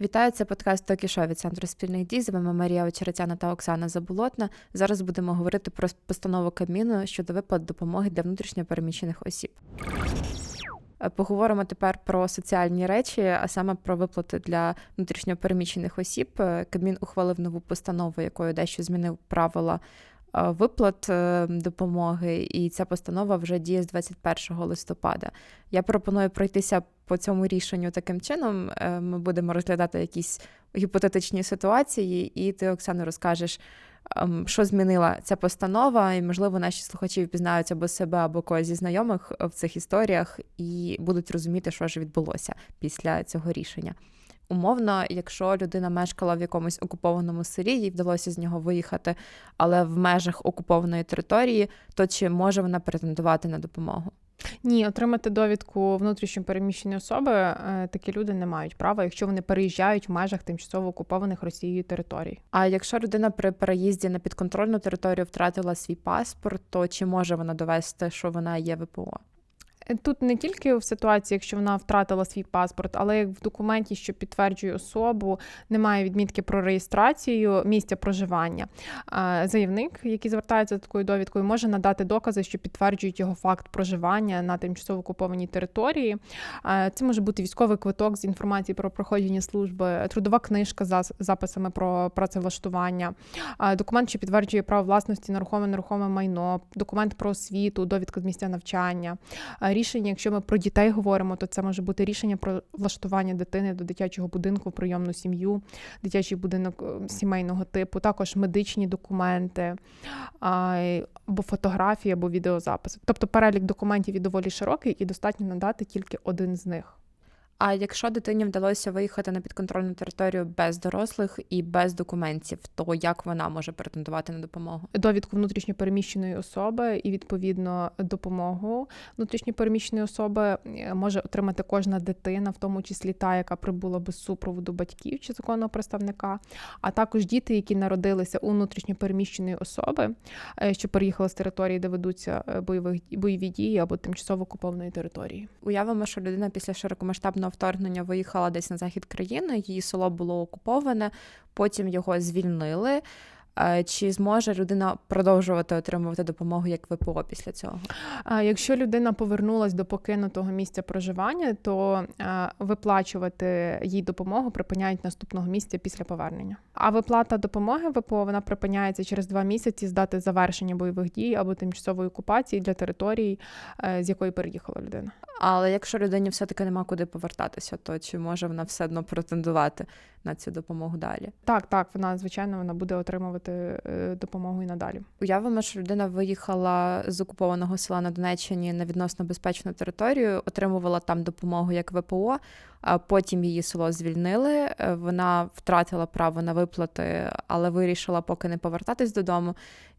Вітаю, це подкаст Токішо від Центру спільних дій. З вами Марія Очеретяна та Оксана Заболотна. Зараз будемо говорити про постанову Кабміну щодо виплат допомоги для внутрішньопереміщених осіб. Е, Поговоримо тепер про соціальні речі, а саме про виплати для внутрішньопереміщених осіб. Е, Кабмін ухвалив нову постанову, якою дещо змінив правила виплат е, допомоги, і ця постанова вже діє з 21 листопада. Я пропоную пройтися по цьому рішенню таким чином. Е, Ми будемо розглядати якісь гіпотетичні ситуації, і ти, Оксано, розкажеш, ем, що змінила ця постанова, і, можливо, наші слухачі впізнають або себе, або когось зі знайомих в цих історіях і будуть розуміти, що ж відбулося після цього рішення. Умовно, якщо людина мешкала в якомусь окупованому селі, їй вдалося з нього виїхати, але в межах окупованої території, то чи може вона претендувати на допомогу? Ні, отримати довідку внутрішньо переміщені особи е, такі люди не мають права, якщо вони переїжджають в межах тимчасово окупованих Росією територій. А якщо людина при переїзді на підконтрольну територію втратила свій паспорт, то чи може вона довести, що вона є ВПО? Тут не тільки в ситуації, якщо вона втратила свій паспорт, але як в документі, що підтверджує особу, немає відмітки про реєстрацію місця проживання. Заявник, який звертається за такою довідкою, може надати докази, що підтверджують його факт проживання на тимчасово окупованій території. Це може бути військовий квиток з інформацією про проходження служби, трудова книжка за записами про працевлаштування, документ, що підтверджує право власності на рухоме нерухоме майно, документ про освіту, довідка з місця навчання. Рішення, якщо ми про дітей говоримо, то це може бути рішення про влаштування дитини до дитячого будинку, прийомну сім'ю, дитячий будинок е, сімейного типу, також медичні документи, або фотографії, або відеозаписи. Тобто перелік документів і доволі широкий, і достатньо надати тільки один з них. А якщо дитині вдалося виїхати на підконтрольну територію без дорослих і без документів, то як вона може претендувати на допомогу? довідку внутрішньопереміщеної особи і відповідно допомогу внутрішньопереміщеної особи е, може отримати кожна дитина, в тому числі та, яка прибула без супроводу батьків чи законного представника, а також діти, які народилися у внутрішньопереміщеної особи, е, що переїхали з території, де ведуться е, бойових бойові дії або тимчасово окупованої території. Уявимо, що людина після широкомасштабного вторгнення виїхала десь на захід країни, її село було окуповане, потім його звільнили. Чи зможе людина продовжувати отримувати допомогу як ВПО після цього? Якщо людина повернулась до покинутого місця проживання, то виплачувати їй допомогу припиняють наступного місця після повернення. А виплата допомоги ВПО вона припиняється через два місяці з дати завершення бойових дій або тимчасової окупації для території, е, з якої переїхала людина. Але якщо людині все-таки нема куди повертатися, то чи може вона все одно претендувати на цю допомогу далі? Так, так, вона звичайно вона буде отримувати е, допомогу і надалі. Уявимо, що людина виїхала з окупованого села на Донеччині на відносно безпечну територію, отримувала там допомогу як ВПО. А потім її село звільнили. е, Вона втратила право на виплати, але вирішила поки не повертатись додому.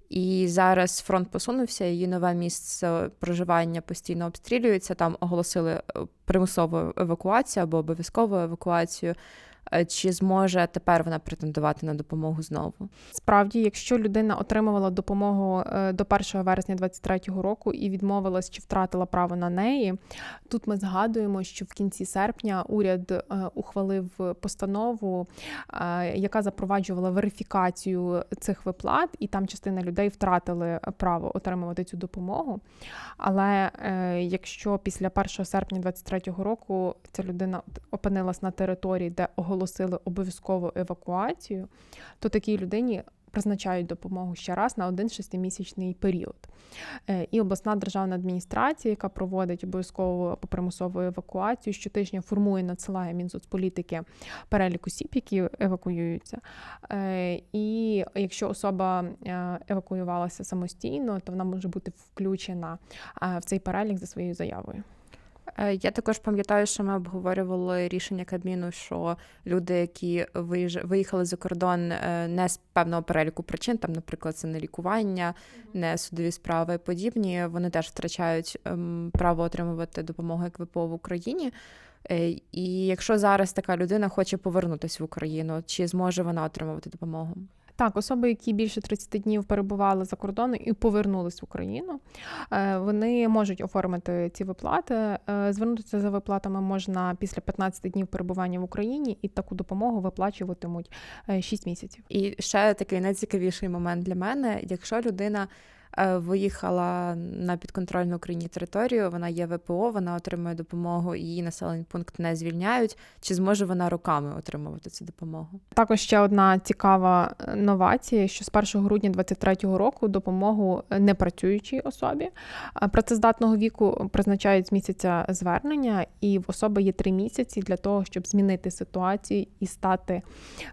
І зараз фронт посунувся, її нове місце проживання постійно обстрілюється. Там оголосили е, примусову евакуацію або обов'язкову евакуацію. Е, Чи зможе тепер вона претендувати на допомогу знову? Справді, якщо людина отримувала допомогу е, до 1 вересня 2023 року і відмовилась чи втратила право на неї, тут ми згадуємо, що в кінці серпня уряд е, ухвалив постанову, яка запроваджувала верифікацію цих виплат, і там частина людей втратили право отримувати цю допомогу. Але якщо після 1 серпня 2023 року ця людина опинилась на території, де оголосили обов'язкову евакуацію, то такій людині призначають допомогу ще раз на один шестимісячний період. Е, І обласна державна адміністрація, яка проводить обов'язкову примусову евакуацію, щотижня формує, надсилає Мінсоцполітики перелік осіб, які евакуюються. Е, І якщо особа е, евакуювалася самостійно, то вона може бути включена в цей перелік за своєю заявою. Е, Я також пам'ятаю, що ми обговорювали рішення Кабміну, що люди, які виїхали за кордон е, не з певного переліку причин, там, наприклад, це не лікування, не судові справи і подібні, вони теж втрачають ем, право отримувати допомогу як ВПО в Україні. Е, І якщо зараз така людина хоче повернутися в Україну, чи зможе вона отримувати допомогу? Так, особи, які більше 30 днів перебували за кордоном і повернулись в Україну, е, вони можуть оформити ці виплати. Е, Звернутися за виплатами можна після 15 днів перебування в Україні, і таку допомогу виплачуватимуть 6 місяців. І ще такий найцікавіший момент для мене, якщо людина. Е, Виїхала на підконтрольну Україні територію, вона є ВПО, вона отримує допомогу, її населений пункт не звільняють. Чи зможе вона роками отримувати цю допомогу? Також ще одна цікава е, новація, що з 1 грудня 2023 року допомогу непрацюючій особі працездатного віку призначають з місяця звернення, і в особи є три місяці для того, щоб змінити ситуацію і стати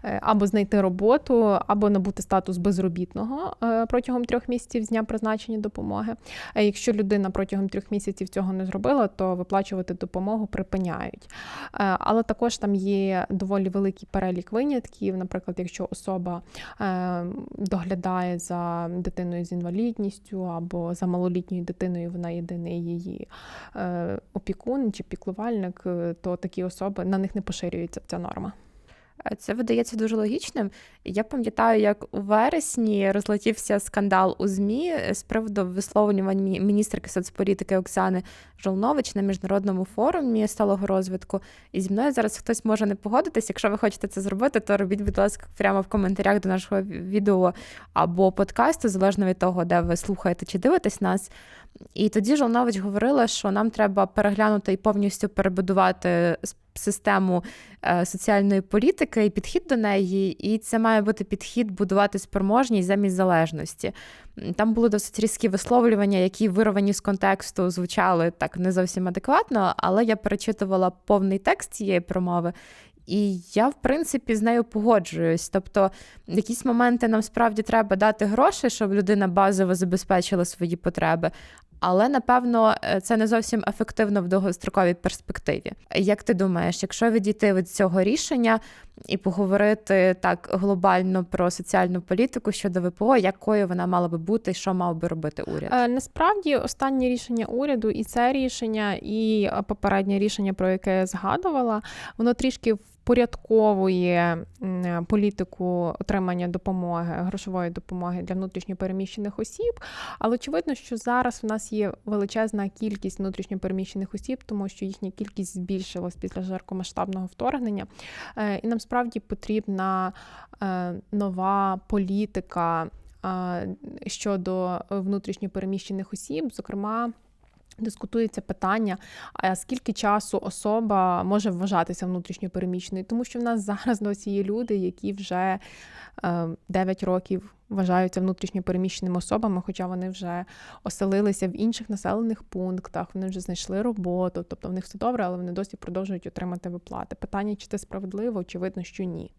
е, або знайти роботу, або набути статус безробітного протягом трьох місяців з дня призначення допомоги. Е, Якщо людина протягом трьох місяців цього не зробила, то виплачувати допомогу припиняють. Е, Але також там є доволі великий перелік винятків. Наприклад, якщо особа е, доглядає за дитиною з інвалідністю або за малолітньою дитиною, вона єдиний її опікун чи піклувальник, то такі особи на них не поширюється ця норма. Е, Це видається дуже логічним. Я пам'ятаю, як у вересні розлетівся скандал у ЗМІ з приводу висловлювань міністерки соцполітики Оксани Жолнович на міжнародному форумі сталого розвитку. І зі мною зараз хтось може не погодитись. Якщо ви хочете це зробити, то робіть, будь ласка, прямо в коментарях до нашого відео або подкасту, залежно від того, де ви слухаєте чи дивитесь нас. І тоді Жолнович говорила, що нам треба переглянути і повністю перебудувати систему е, соціальної політики і підхід до неї, і це має бути підхід будувати спроможність замість залежності. Там були досить різкі висловлювання, які вирвані з контексту звучали так не зовсім адекватно, але я перечитувала повний текст цієї промови. І я, в принципі, з нею погоджуюсь. Тобто, в якісь моменти нам справді треба дати гроші, щоб людина базово забезпечила свої потреби. Але напевно е, це не зовсім ефективно в довгостроковій перспективі. Як ти думаєш, якщо відійти від цього рішення і поговорити так глобально про соціальну політику щодо ВПО, якою вона мала би бути, що мав би робити уряд? Е, Насправді останнє рішення уряду, і це рішення, і е, попереднє рішення, про яке я згадувала, воно трішки впорядковує е, політику отримання допомоги, грошової допомоги для внутрішньопереміщених осіб. Але очевидно, що зараз у нас є величезна кількість внутрішньопереміщених осіб, тому що їхня кількість збільшилась після широкомасштабного вторгнення. І нам справді потрібна е, нова політика щодо щодо внутрішньопереміщених осіб, зокрема. Дискутується питання, а скільки часу особа може вважатися внутрішньопереміщеною, тому що в нас зараз досі є люди, які вже е, 9 років вважаються внутрішньопереміщеними особами, хоча вони вже оселилися в інших населених пунктах, вони вже знайшли роботу, тобто в них все добре, але вони досі продовжують отримати виплати. Питання, чи це справедливо, очевидно, що ні.